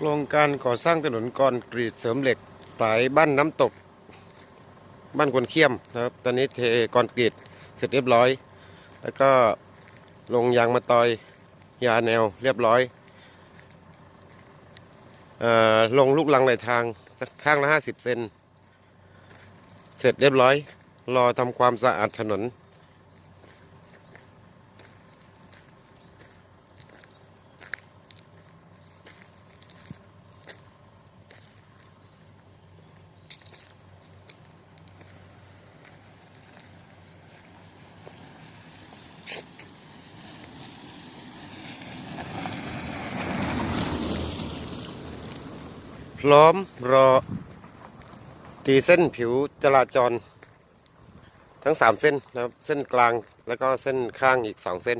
โครงการก่อสร้างถนนคอนกรีตเสริมเหล็ก สายบ้านน้ำตก บ้านควนเขี้ยมนะครับ ตอนนี้เทคอนกรีตเสร็จเรียบร้อย แล้วก็ลงยางมาตอยยาแนวเรียบร้อยออลงลูกลังไหลทางข้างละ 50 เซน เสร็จเรียบร้อย รอทำความสะอาดถนน พร้อมรอตีเส้นผิวจราจร ทั้งสามเส้นนะครับ เส้นกลางแล้วก็เส้นข้างอีกสองเส้น